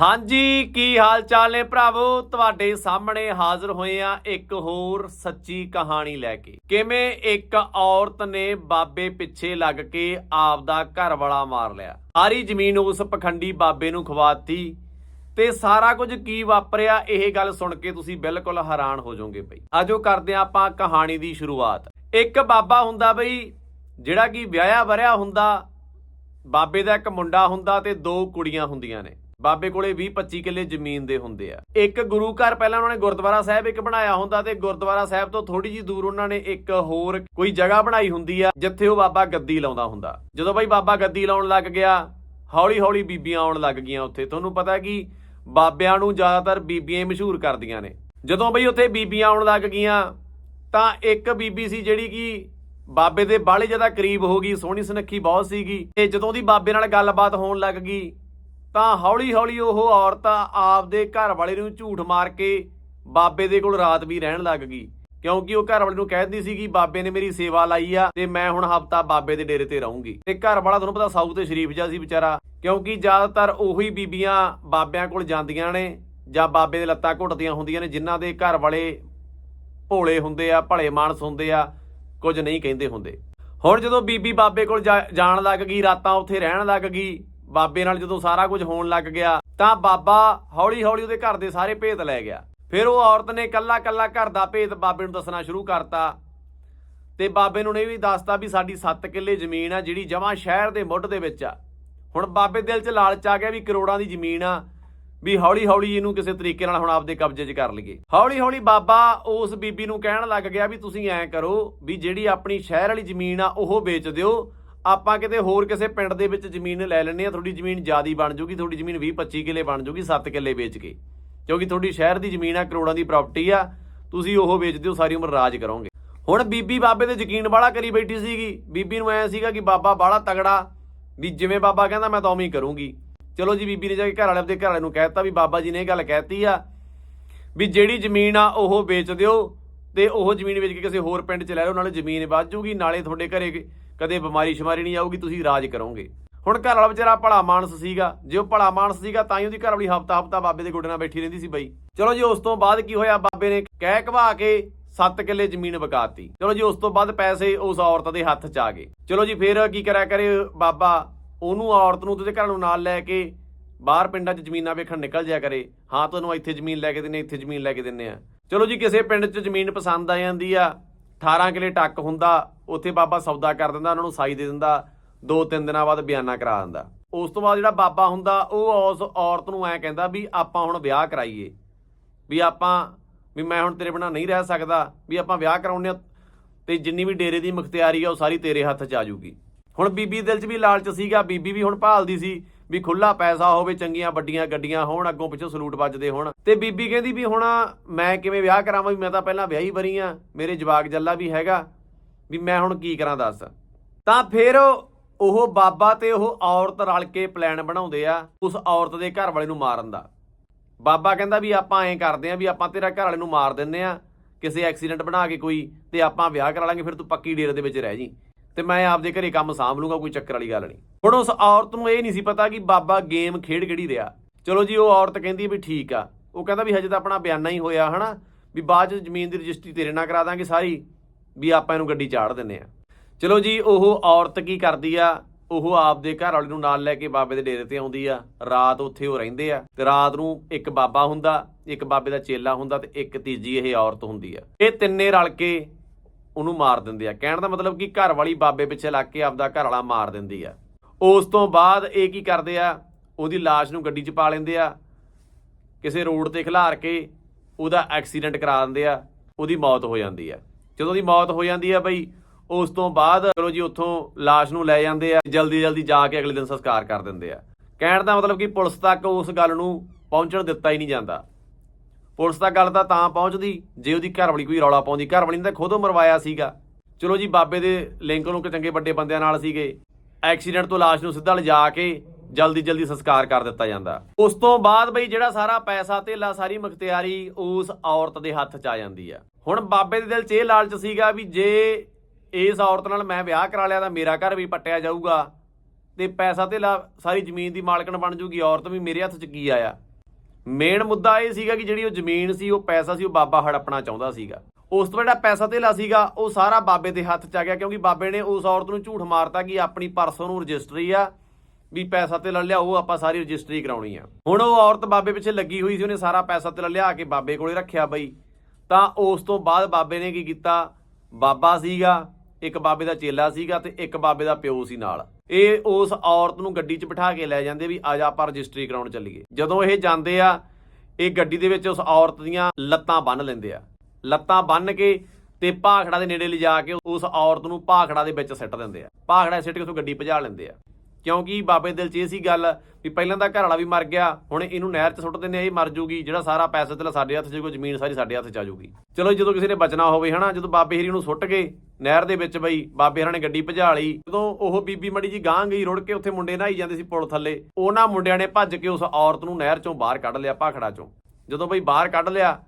ਹਾਂਜੀ, ਕੀ ਹਾਲ ਚਾਲ ਨੇ ਭਰਾਵੋ? ਤੁਹਾਡੇ ਸਾਹਮਣੇ ਹਾਜ਼ਰ ਹੋਏ ਆ ਇੱਕ ਹੋਰ ਸੱਚੀ ਕਹਾਣੀ ਲੈ ਕੇ। ਕਿਵੇਂ ਇੱਕ ਔਰਤ ਨੇ ਬਾਬੇ ਪਿੱਛੇ ਲੱਗ ਕੇ ਆਪ ਦਾ ਘਰ ਵਾਲਾ ਮਾਰ ਲਿਆ। ਸਾਰੀ ਜ਼ਮੀਨ ਉਸ ਪਖੰਡੀ ਬਾਬੇ ਨੂੰ ਖਵਾਤੀ ਤੇ ਸਾਰਾ ਕੁਝ ਕੀ ਵਾਪਰਿਆ, ਇਹ ਗੱਲ ਸੁਣ ਕੇ ਤੁਸੀਂ ਬਿਲਕੁਲ ਹੈਰਾਨ ਹੋ ਜਾਓਗੇ ਬਈ। ਆਜੋ ਕਰਦੇ ਹਾਂ ਆਪਾਂ ਕਹਾਣੀ ਦੀ ਸ਼ੁਰੂਆਤ। ਇੱਕ ਬਾਬਾ ਹੁੰਦਾ ਬਈ, ਜਿਹੜਾ ਕਿ ਵਿਆਹਿਆ ਵਰਿਆ ਹੁੰਦਾ, ਬਾਬੇ ਦਾ ਇੱਕ ਮੁੰਡਾ ਹੁੰਦਾ ਤੇ ਦੋ ਕੁੜੀਆਂ ਹੁੰਦੀਆਂ ਨੇ। ਬਾਬੇ ਕੋਲੇ 20 25 ਕਿੱਲੇ ਜ਼ਮੀਨ ਦੇ ਹੁੰਦੇ ਆ। ਇੱਕ ਗੁਰੂ ਘਰ ਪਹਿਲਾਂ ਉਹਨਾਂ ਨੇ ਗੁਰਦੁਆਰਾ ਸਾਹਿਬ ਇੱਕ ਬਣਾਇਆ ਹੁੰਦਾ ਤੇ ਗੁਰਦੁਆਰਾ ਸਾਹਿਬ ਤੋਂ ਥੋੜੀ ਜੀ ਦੂਰ ਉਹਨਾਂ ਨੇ ਇੱਕ ਹੋਰ ਕੋਈ ਜਗ੍ਹਾ ਬਣਾਈ ਹੁੰਦੀ ਆ, ਜਿੱਥੇ ਉਹ ਬਾਬਾ ਗੱਦੀ ਲਾਉਂਦਾ ਹੁੰਦਾ। ਜਦੋਂ ਬਈ ਬਾਬਾ ਗੱਦੀ ਲਾਉਣ ਲੱਗ ਗਿਆ ਹੌਲੀ ਹੌਲੀ ਬੀਬੀਆਂ ਆਉਣ ਲੱਗ ਗਈਆਂ ਉੱਥੇ। ਤੁਹਾਨੂੰ ਪਤਾ ਕਿ ਬਾਬਿਆਂ ਨੂੰ ਜ਼ਿਆਦਾਤਰ ਬੀਬੀਆਂ ਹੀ ਮਸ਼ਹੂਰ ਕਰਦੀਆਂ ਨੇ। ਜਦੋਂ ਬਈ ਉੱਥੇ ਬੀਬੀਆਂ ਆਉਣ ਲੱਗ ਗਈਆਂ, ਤਾਂ ਇੱਕ ਬੀਬੀ ਸੀ ਜਿਹੜੀ ਕਿ ਬਾਬੇ ਦੇ ਬਾਹਲੇ ਜ਼ਿਆਦਾ ਕਰੀਬ ਹੋ ਗਈ, ਸੋਹਣੀ ਸੁਨੱਖੀ ਬਹੁਤ ਸੀਗੀ। ਤੇ ਜਦੋਂ ਦੀ ਬਾਬੇ ਨਾਲ ਗੱਲਬਾਤ ਹੋਣ ਲੱਗ ਗਈ ਤਾਂ ਹੌਲੀ ਹੌਲੀ ਉਹ ਔਰਤ ਆਪਦੇ ਘਰ ਵਾਲੇ ਨੂੰ ਝੂਠ ਮਾਰ ਕੇ ਬਾਬੇ ਦੇ ਕੋਲ ਰਾਤ ਵੀ ਰਹਿਣ ਲੱਗ ਗਈ। ਕਿਉਂਕਿ ਉਹ ਘਰ ਵਾਲੇ ਨੂੰ ਕਹਿੰਦੀ ਸੀ ਕਿ ਬਾਬੇ ਨੇ ਮੇਰੀ ਸੇਵਾ ਲਾਈ ਆ ਤੇ ਮੈਂ ਹੁਣ ਹਫਤਾ ਬਾਬੇ ਦੇ ਡੇਰੇ ਤੇ ਰਹੂੰਗੀ। ਤੇ ਘਰ ਵਾਲਾ ਤੁਹਾਨੂੰ ਪਤਾ ਸਾਊ ਤੇ ਸ਼ਰੀਫ ਜਿਹਾ ਸੀ ਵਿਚਾਰਾ, ਕਿਉਂਕਿ ਜ਼ਿਆਦਾਤਰ ਉਹੀ ਬੀਬੀਆਂ ਬਾਬਿਆਂ ਕੋਲ ਜਾਂਦੀਆਂ ਨੇ ਜਾਂ ਬਾਬੇ ਦੇ ਲੱਤਾਂ ਘੁੱਟਦੀਆਂ ਹੁੰਦੀਆਂ ਨੇ, ਜਿਨ੍ਹਾਂ ਦੇ ਘਰ ਵਾਲੇ ਭੋਲੇ ਹੁੰਦੇ ਆ, ਭਲੇ ਮਾਨਸ ਹੁੰਦੇ ਆ, ਕੁਝ ਨਹੀਂ ਕਹਿੰਦੇ ਹੁੰਦੇ। ਹੁਣ ਜਦੋਂ ਬੀਬੀ ਬਾਬੇ ਕੋਲ ਜਾਣ ਲੱਗ ਗਈ, ਰਾਤਾਂ ਉੱਥੇ ਰਹਿਣ ਲੱਗ ਗਈ ਬਾਬੇ ਨਾਲ ਜਦੋਂ ਸਾਰਾ ਕੁਝ ਹੋਣ ਲੱਗ ਗਿਆ, ਤਾਂ ਬਾਬਾ ਹੌਲੀ ਹੌਲੀ ਉਹਦੇ ਘਰ ਦੇ ਸਾਰੇ ਭੇਤ ਲੈ ਗਿਆ। ਫਿਰ ਉਹ ਔਰਤ ਨੇ ਕੱਲਾ ਕੱਲਾ ਘਰ ਦਾ ਭੇਤ ਬਾਬੇ ਨੂੰ ਦੱਸਣਾ ਸ਼ੁਰੂ ਕਰਤਾ। ਤੇ ਬਾਬੇ ਨੂੰ ਇਹ ਵੀ ਦੱਸਤਾ ਵੀ ਸਾਡੀ 7 ਕਿੱਲੇ ਜ਼ਮੀਨ ਆ, ਜਿਹੜੀ ਜਮਾਂ ਸ਼ਹਿਰ ਦੇ ਮੁੱਢ ਦੇ ਵਿੱਚ ਆ। ਹੁਣ ਬਾਬੇ ਦਿਲ 'ਚ ਲਾਲਚ ਆ ਗਿਆ ਵੀ ਕਰੋੜਾਂ ਦੀ ਜ਼ਮੀਨ ਆ, ਵੀ ਹੌਲੀ ਹੌਲੀ ਇਹਨੂੰ ਕਿਸੇ ਤਰੀਕੇ ਨਾਲ ਹੁਣ ਆਪਦੇ ਕਬਜ਼ੇ 'ਚ ਕਰ ਲਈਏ। ਹੌਲੀ ਹੌਲੀ ਬਾਬਾ ਉਸ ਬੀਬੀ ਨੂੰ ਕਹਿਣ ਲੱਗ ਗਿਆ ਵੀ ਤੁਸੀਂ ਐਂ ਕਰੋ ਵੀ ਜਿਹੜੀ ਆਪਣੀ ਸ਼ਹਿਰ ਵਾਲੀ ਜ਼ਮੀਨ ਆ, ਉਹ ਵੇਚ ਦਿਓ। ਆਪਾਂ ਕਿਤੇ ਹੋਰ ਕਿਸੇ ਪਿੰਡ ਦੇ ਵਿੱਚ ਜ਼ਮੀਨ ਲੈ ਲੈਣੇ ਆ ਤੁਹਾਡੀ ਜ਼ਮੀਨ ਜ਼ਿਆਦੀ ਬਣ ਜੂਗੀ, ਤੁਹਾਡੀ ਜ਼ਮੀਨ 20 25 ਕਿੱਲੇ ਬਣ ਜੂਗੀ 7 ਕਿੱਲੇ ਵੇਚ ਕੇ। ਕਿਉਂਕਿ ਤੁਹਾਡੀ ਸ਼ਹਿਰ ਦੀ ਜ਼ਮੀਨ ਆ, ਕਰੋੜਾਂ ਦੀ ਪ੍ਰਾਪਰਟੀ ਆ, ਤੁਸੀਂ ਉਹ ਵੇਚ ਦਿਓ, ਸਾਰੀ ਉਮਰ ਰਾਜ ਕਰੋਗੇ। ਹੁਣ ਬੀਬੀ ਬਾਬੇ ਤੇ ਯਕੀਨ ਵਾਲਾ ਕਰੀ ਬੈਠੀ ਸੀਗੀ। ਬੀਬੀ ਨੂੰ ਐ ਸੀਗਾ ਕਿ ਬਾਬਾ ਬਾਲਾ ਤਗੜਾ, ਵੀ ਜਿਵੇਂ ਬਾਬਾ ਕਹਿੰਦਾ ਮੈਂ ਤਾਂ ਉਵੇਂ ਹੀ ਕਰੂੰਗੀ। ਚਲੋ ਜੀ, ਬੀਬੀ ਨੇ ਜਾ ਕੇ ਘਰ ਵਾਲੇ ਆਪਣੇ ਘਰ ਵਾਲੇ ਨੂੰ ਕਹਿਤਾ ਵੀ ਬਾਬਾ ਜੀ ਨੇ ਇਹ ਗੱਲ ਕਹਿਤੀ ਆ, ਵੀ ਜਿਹੜੀ ਜ਼ਮੀਨ ਆ, ਉਹ ਵੇਚ ਦਿਓ ਤੇ ਉਹ ਜ਼ਮੀਨ ਵੇਚ ਕੇ ਕਿਸੇ ਹੋਰ ਪਿੰਡ ਚ ਲੈ ਲਓ, ਨਾਲੇ ਜ਼ਮੀਨ ਵੱਧ ਜੂਗੀ, ਨਾਲੇ ਤੁਹਾਡੇ ਘਰੇ ਕਦੇ ਬਿਮਾਰੀ ਸ਼ਮਾਰੀ ਨਹੀਂ ਆਊਗੀ, ਤੁਸੀਂ ਰਾਜ ਕਰੋਗੇ। ਹੁਣ ਘਰ ਵਾਲਾ ਵਿਚਾਰਾ ਭਲਾ ਮਾਨਸ ਸੀਗਾ। ਜੇ ਉਹ ਭਲਾ ਮਾਨਸ ਸੀਗਾ, ਤਾਂ ਹੀ ਉਹਦੀ ਘਰ ਵਾਲੀ ਹਫਤਾ ਹਫਤਾ ਬਾਬੇ ਦੇ ਗੋਡੇ ਨਾਲ ਬੈਠੀ ਰਹਿੰਦੀ ਸੀ ਬਈ। ਚਲੋ ਜੀ, ਉਸ ਤੋਂ ਬਾਅਦ ਕੀ ਹੋਇਆ? ਬਾਬੇ ਨੇ ਕਹਿ ਕਵਾ ਕੇ 7 ਕਿੱਲੇ ਜ਼ਮੀਨ ਵਕਾਤੀ। ਚਲੋ ਜੀ, ਉਸ ਤੋਂ ਬਾਅਦ ਪੈਸੇ ਉਸ ਔਰਤ ਦੇ ਹੱਥ 'ਚ ਆ ਗਏ। ਚਲੋ ਜੀ, ਫਿਰ ਕੀ ਕਰਿਆ ਕਰੇ ਬਾਬਾ? ਉਹਨੂੰ ਔਰਤ ਨੂੰ ਉਹਦੇ ਘਰ ਨੂੰ ਨਾਲ ਲੈ ਕੇ ਬਾਹਰ ਪਿੰਡਾਂ 'ਚ ਜ਼ਮੀਨਾਂ ਵੇਖਣ ਨਿਕਲ ਜਾਇਆ ਕਰੇ। ਹਾਂ ਤੁਹਾਨੂੰ ਇੱਥੇ ਜ਼ਮੀਨ ਲੈ ਕੇ ਦਿੰਨੇ ਇੱਥੇ ਜ਼ਮੀਨ ਲੈ ਕੇ ਦਿੰਨੇ ਆ ਚਲੋ ਜੀ, ਕਿਸੇ ਪਿੰਡ 'ਚ ਜ਼ਮੀਨ ਪਸੰਦ ਆ ਜਾਂਦੀ ਆ। 18 ਕਿਲੇ ਟੱਕ ਹੁੰਦਾ, ਉੱਥੇ ਬਾਬਾ ਸੌਦਾ ਕਰ ਦਿੰਦਾ, ਉਹਨਾਂ ਨੂੰ ਸਾਈ ਦੇ ਦਿੰਦਾ, ਦੋ ਤਿੰਨ ਦਿਨਾਂ ਬਾਅਦ ਬਿਆਨਾ ਕਰਾ ਦਿੰਦਾ। ਉਸ ਤੋਂ ਬਾਅਦ ਜਿਹੜਾ ਬਾਬਾ ਹੁੰਦਾ, ਉਹ ਉਸ ਔਰਤ ਨੂੰ ਐ ਕਹਿੰਦਾ ਵੀ ਆਪਾਂ ਹੁਣ ਵਿਆਹ ਕਰਾਈਏ। ਵੀ ਆਪਾਂ, ਵੀ ਮੈਂ ਹੁਣ ਤੇਰੇ ਬਿਨਾ ਨਹੀਂ ਰਹਿ ਸਕਦਾ, ਵੀ ਆਪਾਂ ਵਿਆਹ ਕਰਾਉਣੇ ਤੇ ਜਿੰਨੀ ਵੀ ਡੇਰੇ ਦੀ ਮੁਖਤਿਆਰੀ ਆ, ਉਹ ਸਾਰੀ ਤੇਰੇ ਹੱਥ 'ਚ ਆ ਜੂਗੀ ਹੁਣ ਬੀਬੀ ਦਿਲ 'ਚ ਵੀ ਲਾਲਚ ਸੀਗਾ, ਬੀਬੀ ਵੀ ਹੁਣ ਭਾਲਦੀ ਸੀ। ਵੀ ਖੁੱਲਾ ਪੈਸਾ ਹੋਵੇ, ਚੰਗੀਆਂ ਵੱਡੀਆਂ ਗੱਡੀਆਂ ਹੋਣ, ਅੱਗੋਂ ਪਿੱਛੋਂ ਸਲੂਟ ਵੱਜਦੇ ਹੋਣ। ਤੇ ਬੀਬੀ ਕਹਿੰਦੀ ਵੀ ਹੁਣ ਮੈਂ ਕਿਵੇਂ ਵਿਆਹ ਕਰਾਵਾਂ ਵੀ ਮੈਂ ਤਾਂ ਪਹਿਲਾਂ ਵਿਆਹੀ ਵਰੀ ਆ, ਮੇਰੇ ਜਵਾਕ ਜੱਲਾ ਵੀ ਹੈਗਾ, ਵੀ ਮੈਂ ਹੁਣ ਕੀ ਕਰਾਂ ਦੱਸ। ਤਾਂ ਫਿਰ ਉਹ ਬਾਬਾ ਤੇ ਉਹ ਔਰਤ ਰਲ ਕੇ ਪਲਾਨ ਬਣਾਉਂਦੇ ਆ ਉਸ ਔਰਤ ਦੇ ਘਰ ਵਾਲੇ ਨੂੰ ਮਾਰਨ ਦਾ। ਬਾਬਾ ਕਹਿੰਦਾ ਵੀ ਆਪਾਂ ਐਂ ਕਰਦੇ ਆਂ ਵੀ ਆਪਾਂ ਤੇਰਾ ਘਰ ਵਾਲੇ ਨੂੰ ਮਾਰ ਦਿੰਨੇ ਆ, ਕਿਸੇ ਐਕਸੀਡੈਂਟ ਬਣਾ ਕੇ ਕੋਈ ਤੇ ਆਪਾਂ ਵਿਆਹ ਕਰਾ ਲਾਂਗੇ, ਫਿਰ ਤੂੰ ਪੱਕੀ ਡੇਰੇ ਦੇ ਵਿੱਚ ਰਹਿ ਜੀ। ਤੇ ਮੈਂ ਆਪਦੇ ਘਰੇ ਕੰਮ ਸਾਂਭ ਲੂੰਗਾ ਕੋਈ ਚੱਕਰ ਵਾਲੀ ਗੱਲ ਨਹੀਂ। ਹੁਣ ਉਸ ਔਰਤ ਨੂੰ ਇਹ ਨਹੀਂ ਸੀ ਪਤਾ ਕਿ ਬਾਬਾ ਗੇਮ ਖੇਡ ਕਿਹੜੀ ਰਿਹਾ। ਚਲੋ ਜੀ, ਉਹ ਔਰਤ ਕਹਿੰਦੀ ਵੀ ਠੀਕ ਆ। ਉਹ ਕਹਿੰਦਾ ਵੀ ਹਜੇ ਤਾਂ ਆਪਣਾ ਬਿਆਨਾ ਹੀ ਹੋਇਆ, ਹਨਾ? ਵੀ ਬਾਅਦ ਚ ਜ਼ਮੀਨ ਦੀ ਰਜਿਸਟਰੀ ਤੇਰੇ ਨਾਲ ਕਰਾ ਦਾਂਗੇ ਸਾਰੀ, ਵੀ ਆਪਾਂ ਇਹਨੂੰ ਗੱਡੀ ਚਾੜ ਦਿੰਨੇ ਆ ਚਲੋ ਜੀ, ਉਹ ਔਰਤ ਕੀ ਕਰਦੀ ਆ? ਉਹ ਆਪਦੇ ਘਰ ਵਾਲੇ ਨੂੰ ਨਾਲ ਲੈ ਕੇ ਬਾਬੇ ਦੇ ਡੇਰੇ ਤੇ ਆਉਂਦੀ ਆ। ਰਾਤ ਉੱਥੇ ਉਹ ਰਹਿੰਦੇ ਆ ਤੇ ਰਾਤ ਨੂੰ ਇੱਕ ਬਾਬਾ ਹੁੰਦਾ, ਇੱਕ ਬਾਬੇ ਦਾ ਚੇਲਾ ਹੁੰਦਾ ਤੇ ਇੱਕ ਤੀਜੀ ਇਹ ਔਰਤ ਹੁੰਦੀ ਆ। ਇਹ ਤਿੰਨੇ ਰਲ ਕੇ ਉਹਨੂੰ ਮਾਰ ਦਿੰਦੇ ਆ। ਕਹਿਣ ਦਾ ਮਤਲਬ ਕਿ ਘਰ ਵਾਲੀ ਬਾਬੇ ਪਿੱਛੇ ਲੱਗ ਕੇ ਆਪਦਾ ਘਰ ਵਾਲਾ ਮਾਰ ਦਿੰਦੀ ਆ। ਉਸ ਤੋਂ ਬਾਅਦ ਇਹ ਕੀ ਕਰਦੇ ਆ? ਉਹਦੀ ਲਾਸ਼ ਨੂੰ ਗੱਡੀ 'ਚ ਪਾ ਲੈਂਦੇ ਆ। ਕਿਸੇ ਰੋਡ ਤੇ ਖਿਲਾਰ ਕੇ ਉਹਦਾ ਐਕਸੀਡੈਂਟ ਕਰਾ ਦਿੰਦੇ ਆ। ਉਹਦੀ ਮੌਤ ਹੋ ਜਾਂਦੀ ਆ। ਜਦੋਂ ਉਹਦੀ ਮੌਤ ਹੋ ਜਾਂਦੀ ਆ ਬਈ, ਉਸ ਤੋਂ ਬਾਅਦ ਚਲੋ ਜੀ ਉੱਥੋਂ ਲਾਸ਼ ਨੂੰ ਲੈ ਜਾਂਦੇ ਆ। ਜਲਦੀ ਜਲਦੀ ਜਾ ਕੇ ਅਗਲੇ ਦਿਨ ਸੰਸਕਾਰ ਕਰ ਦਿੰਦੇ ਆ। ਕਹਿਣ ਦਾ ਮਤਲਬ ਕਿ ਪੁਲਿਸ ਤੱਕ ਉਸ ਗੱਲ ਨੂੰ ਪਹੁੰਚਣ ਦਿੱਤਾ ਹੀ ਨਹੀਂ ਜਾਂਦਾ। ਪੁਲਿਸ ਤੱਕ ਗੱਲ ਤਾਂ ਤਾਂ ਪਹੁੰਚਦੀ, ਜੇ ਉਹਦੀ ਘਰ ਵਾਲੀ ਕੋਈ ਰੌਲਾ ਪਾਉਂਦੀ। ਘਰ ਵਾਲੀ ਨੇ ਤਾਂ ਖੁਦ ਮਰਵਾਇਆ ਸੀਗਾ। ਚਲੋ ਜੀ, ਬਾਬੇ ਦੇ ਲਿੰਕ ਨੂੰ ਕਿ ਚੰਗੇ ਵੱਡੇ ਬੰਦਿਆਂ ਨਾਲ ਸੀਗੇ। ਐਕਸੀਡੈਂਟ ਤੋਂ ਲਾਸ਼ ਨੂੰ ਸਿੱਧਾ ਲਿਜਾ ਕੇ ਜਲਦੀ ਜਲਦੀ ਸੰਸਕਾਰ ਕਰ ਦਿੱਤਾ ਜਾਂਦਾ। ਉਸ ਤੋਂ ਬਾਅਦ ਬਈ ਜਿਹੜਾ ਸਾਰਾ ਪੈਸਾ ਧੇਲਾ ਸਾਰੀ ਮੁਖਤਿਆਰੀ, ਉਸ ਔਰਤ ਦੇ ਹੱਥ 'ਚ ਆ ਜਾਂਦੀ ਆ। ਹੁਣ ਬਾਬੇ ਦੇ ਦਿਲ 'ਚ ਇਹ ਲਾਲਚ ਸੀਗਾ ਵੀ ਜੇ ਇਸ ਔਰਤ ਨਾਲ ਮੈਂ ਵਿਆਹ ਕਰਾ ਲਿਆ ਤਾਂ ਮੇਰਾ ਘਰ ਵੀ ਪੱਟਿਆ ਜਾਊਗਾ ਤੇ ਪੈਸਾ ਧੇਲਾ ਸਾਰੀ ਜ਼ਮੀਨ ਦੀ ਮਾਲਕਣ ਬਣ ਜੂਗੀ, ਔਰਤ ਵੀ ਮੇਰੇ ਹੱਥ 'ਚ ਕੀ ਆਇਆ? ਮੇਨ ਮੁੱਦਾ ਇਹ ਸੀਗਾ ਕਿ ਜਿਹੜੀ ਉਹ ਜ਼ਮੀਨ ਸੀ, ਉਹ ਪੈਸਾ ਸੀ, ਉਹ ਬਾਬਾ ਹੜਪਣਾ ਚਾਹੁੰਦਾ ਸੀਗਾ। ਉਸ ਤੋਂ ਜਿਹੜਾ ਪੈਸਾ ਧੇਲਾ ਸੀਗਾ, ਉਹ ਸਾਰਾ ਬਾਬੇ ਦੇ ਹੱਥ 'ਚ ਆ ਗਿਆ, ਕਿਉਂਕਿ ਬਾਬੇ ਨੇ ਉਸ ਔਰਤ ਨੂੰ ਝੂਠ ਮਾਰਤਾ ਕਿ ਆਪਣੀ ਪਰਸੋਂ ਨੂੰ ਰਜਿਸਟਰੀ ਆ, ਵੀ ਪੈਸਾ ਤੇ ਲਿਆ, ਉਹ ਆਪਾਂ ਸਾਰੀ ਰਜਿਸਟਰੀ ਕਰਾਉਣੀ ਆ। ਹੁਣ ਉਹ ਔਰਤ ਬਾਬੇ ਪਿੱਛੇ ਲੱਗੀ ਹੋਈ ਸੀ, ਉਹਨੇ ਸਾਰਾ ਪੈਸਾ ਤੇ ਲਿਆ ਕੇ ਬਾਬੇ ਕੋਲੇ ਰੱਖਿਆ ਬਈ। ਤਾਂ ਉਸ ਤੋਂ ਬਾਅਦ ਬਾਬੇ ਨੇ ਕੀ ਕੀਤਾ? ਬਾਬਾ ਸੀਗਾ, ਇੱਕ ਬਾਬੇ ਦਾ ਚੇਲਾ ਸੀਗਾ ਤੇ ਇੱਕ ਬਾਬੇ ਦਾ ਪਿਓ ਸੀ ਨਾਲ। ਇਹ ਉਸ ਔਰਤ ਨੂੰ ਗੱਡੀ 'ਚ ਬਿਠਾ ਕੇ ਲੈ ਜਾਂਦੇ ਵੀ ਆ ਜਾ ਆਪਾਂ ਰਜਿਸਟਰੀ ਕਰਾਉਣ ਚੱਲੀਏ। ਜਦੋਂ ਇਹ ਜਾਂਦੇ ਆ, ਇਹ ਗੱਡੀ ਦੇ ਵਿੱਚ ਉਸ ਔਰਤ ਦੀਆਂ ਲੱਤਾਂ ਬੰਨ ਲੈਂਦੇ ਆ। ਲੱਤਾਂ ਬੰਨ ਕੇ ਤੇ ਭਾਖੜਾ ਦੇ ਨੇੜੇ ਲਿਜਾ ਕੇ ਉਸ ਔਰਤ ਨੂੰ ਭਾਖੜਾ ਦੇ ਵਿੱਚ ਸਿੱਟ ਦਿੰਦੇ ਆ। ਭਾਖੜਾ ਸਿੱਟ ਕੇ ਉਥੋਂ ਗੱਡੀ ਭਜਾ ਲੈਂਦੇ ਆ। ਕਿਉਂਕਿ ਬਾਬੇ ਦਿਲ 'ਚ ਇਹ ਸੀ ਗੱਲ ਵੀ ਪਹਿਲਾਂ ਤਾਂ ਘਰ ਵਾਲਾ ਵੀ ਮਰ ਗਿਆ, ਹੁਣ ਇਹਨੂੰ ਨਹਿਰ 'ਚ ਸੁੱਟ ਦਿੰਦੇ ਆ, ਇਹ ਮਰ ਜੂਗੀ, ਜਿਹੜਾ ਸਾਰਾ ਪੈਸਾ ਤੇ ਸਾਡੇ ਹੱਥ 'ਚ ਕੋਈ ਜ਼ਮੀਨ ਸਾਰੀ ਸਾਡੇ ਹੱਥ 'ਚ ਆ ਜੂਗੀ ਚਲੋ ਜਦੋਂ ਕਿਸੇ ਨੇ ਬਚਣਾ ਹੋਵੇ ਹਨਾ, ਜਦੋਂ ਬਾਬੇ ਹਰੀ ਨੂੰ ਸੁੱਟ ਗਏ ਨਹਿਰ ਦੇ ਵਿੱਚ ਬਈ ਬਾਬੇ ਹਰਾਂ ਨੇ ਗੱਡੀ ਭਜਾ ਲਈ, ਜਦੋਂ ਉਹ ਬੀਬੀ ਮੜੀ ਜੀ ਗਾਂ ਗਈ ਰੁੜ ਕੇ ਉੱਥੇ ਮੁੰਡੇ ਨਹਾਈ ਜਾਂਦੇ ਸੀ ਪੁਲ ਥੱਲੇ, ਉਹਨਾਂ ਮੁੰਡਿਆਂ ਨੇ ਭੱਜ ਕੇ ਉਸ ਔਰਤ ਨੂੰ ਨਹਿਰ 'ਚੋਂ ਬਾਹਰ ਕੱਢ ਲਿਆ, ਭਾਖੜਾ 'ਚੋਂ। ਜਦੋਂ ਬਈ ਬਾਹਰ ਕੱਢ ਲਿਆ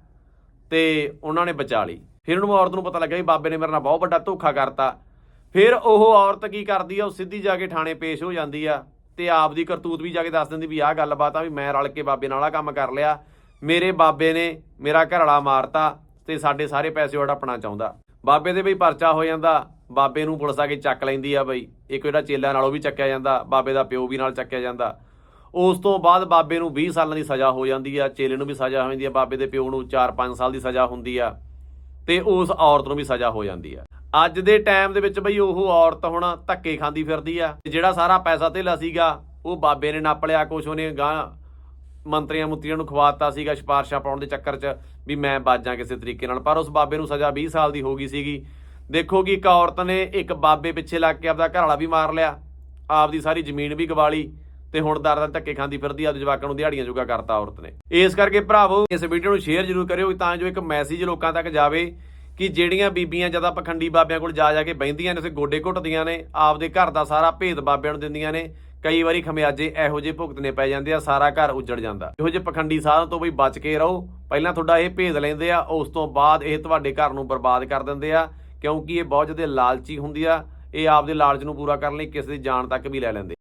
ਤੇ ਉਹਨਾਂ ਨੇ ਬਚਾ ਲਈ। ਫਿਰ ਉਹਨੂੰ ਔਰਤ ਨੂੰ ਪਤਾ ਲੱਗਾ ਵੀ ਬਾਬੇ ਨੇ ਮੇਰੇ ਨਾਲ ਬਹੁਤ ਵੱਡਾ ਧੋਖਾ ਕਰਤਾ। ਫਿਰ ਉਹ ਔਰਤ ਕੀ ਕਰਦੀ ਆ, ਉਹ ਸਿੱਧੀ ਜਾ ਕੇ ਥਾਣੇ ਪੇਸ਼ ਹੋ ਜਾਂਦੀ ਆ ਤੇ ਆਪਦੀ ਕਰਤੂਤ ਵੀ ਜਾ ਕੇ ਦੱਸ ਦਿੰਦੀ ਵੀ ਆਹ ਗੱਲਬਾਤ ਆ ਵੀ ਮੈਂ ਰਲ ਕੇ ਬਾਬੇ ਨਾਲ ਆ ਕੰਮ ਕਰ ਲਿਆ। ਮੇਰੇ ਬਾਬੇ ਨੇ ਮੇਰਾ ਘਰੜਾ ਮਾਰਤਾ ਤੇ ਸਾਡੇ ਸਾਰੇ ਪੈਸੇ ਉਹ ਹੜਪਣਾ ਚਾਹੁੰਦਾ। ਬਾਬੇ ਦੇ ਵੀ ਪਰਚਾ ਹੋ ਜਾਂਦਾ, ਬਾਬੇ ਨੂੰ ਪੁਲਿਸ ਆ ਕੇ ਚੱਕ ਲੈਂਦੀ ਆ ਬਈ, ਇੱਕ ਜਿਹੜਾ ਚੇਲਾ ਨਾਲ ਉਹ ਵੀ ਚੱਕਿਆ ਜਾਂਦਾ, ਬਾਬੇ ਦਾ ਪਿਓ ਵੀ ਨਾਲ ਚੱਕਿਆ ਜਾਂਦਾ। ਉਸ ਤੋਂ ਬਾਅਦ ਬਾਬੇ ਨੂੰ 20 ਸਾਲਾਂ ਦੀ ਸਜ਼ਾ ਹੋ ਜਾਂਦੀ ਆ, ਚੇਲੇ ਨੂੰ ਵੀ ਸਜ਼ਾ ਹੋ ਜਾਂਦੀ ਆ, ਬਾਬੇ ਦੇ ਪਿਓ ਨੂੰ 4-5 ਸਾਲ ਦੀ ਸਜ਼ਾ ਹੁੰਦੀ ਆ ਤੇ ਉਸ ਔਰਤ ਨੂੰ ਵੀ ਸਜ਼ਾ ਹੋ ਜਾਂਦੀ ਆ। ਅੱਜ ਦੇ ਟਾਈਮ ਦੇ ਵਿੱਚ ਬਈ ਉਹ ਔਰਤ ਹੁਣ ਧੱਕੇ ਖਾਂਦੀ ਫਿਰਦੀ ਆ। ਤੇ ਜਿਹੜਾ ਸਾਰਾ ਪੈਸਾ ਧੇਲਾ ਸੀਗਾ, ਉਹ ਬਾਬੇ ਨੇ ਨੱਪ ਲਿਆ, ਕੁਛ ਉਹਨੇ ਗਾਂ ਮੰਤਰੀਆਂ ਮੁੰਤਰੀਆਂ ਨੂੰ ਖਵਾਤਾ ਸੀਗਾ ਸਿਫਾਰਸ਼ਾਂ ਪਾਉਣ ਦੇ ਚੱਕਰ 'ਚ ਵੀ ਮੈਂ ਬਾਜਾਂ ਕਿਸੇ ਤਰੀਕੇ ਨਾਲ। ਪਰ ਉਸ ਬਾਬੇ ਨੂੰ ਸਜ਼ਾ 20 ਸਾਲ ਦੀ ਹੋ ਗਈ ਸੀਗੀ। ਦੇਖੋ ਕਿ ਇੱਕ ਔਰਤ ਨੇ ਇੱਕ ਬਾਬੇ ਪਿੱਛੇ ਲੱਗ ਕੇ ਆਪਦਾ ਘਰ ਵਾਲਾ ਵੀ ਮਾਰ ਲਿਆ, ਆਪਦੀ ਸਾਰੀ ਜ਼ਮੀਨ ਵੀ ਗਵਾ ਲਈ ਤੇ ਹੁਣ ਦਰ ਦਾ ਧੱਕੇ ਖਾਂਦੀ ਫਿਰਦੀ ਆ, ਆਪਦੇ ਜਵਾਕਾਂ ਨੂੰ ਦਿਹਾੜੀਆਂ ਜੋਗਾ ਕਰਤਾ ਔਰਤ ਨੇ। ਇਸ ਕਰਕੇ ਭਰਾਵੋ, ਇਸ ਵੀਡੀਓ ਨੂੰ ਸ਼ੇਅਰ ਜ਼ਰੂਰ ਕਰਿਓ ਤਾਂ ਜੋ ਇੱਕ ਮੈਸੇਜ ਲੋਕਾਂ ਤੱਕ ਜਾਵੇ ਕਿ ਜਿਹੜੀਆਂ ਬੀਬੀਆਂ ਜਦ ਪਖੰਡੀ ਬਾਬਿਆਂ ਕੋਲ ਜਾ ਜਾ ਕੇ ਬਹਿੰਦੀਆਂ ਨੇ ਤੇ ਗੋਡੇ ਘੁੱਟਦੀਆਂ ਨੇ, ਆਪਦੇ ਘਰ ਦਾ ਸਾਰਾ ਭੇਦ ਬਾਬਿਆਂ ਨੂੰ ਦਿੰਦੀਆਂ ਨੇ, ਕਈ ਵਾਰੀ ਖਮਿਆਜੇ ਇਹੋ ਜਿਹੇ ਭੁਗਤਨੇ ਪੈ ਜਾਂਦੇ ਆ, ਸਾਰਾ ਘਰ ਉੱਜੜ ਜਾਂਦਾ। ਇਹੋ ਜਿਹੇ ਪਖੰਡੀ ਸਾਧਨ ਤੋਂ ਬਈ ਬਚ ਕੇ ਰਹੋ। ਪਹਿਲਾਂ ਤੁਹਾਡਾ ਇਹ ਭੇਦ ਲੈਂਦੇ ਆ, ਉਸ ਤੋਂ ਬਾਅਦ ਇਹ ਤੁਹਾਡੇ ਘਰ ਨੂੰ ਬਰਬਾਦ ਕਰ ਦਿੰਦੇ ਆ, ਕਿਉਂਕਿ ਇਹ ਬਹੁਤ ਜ਼ਿਆਦਾ ਲਾਲਚੀ ਹੁੰਦੀ ਆ, ਇਹ ਆਪਦੇ ਲਾਲਚ ਨੂੰ ਪੂਰਾ ਕਰਨ ਲਈ ਕਿਸੇ ਦੀ ਜਾਨ ਤੱਕ ਵੀ ਲੈ ਲੈਂਦੇ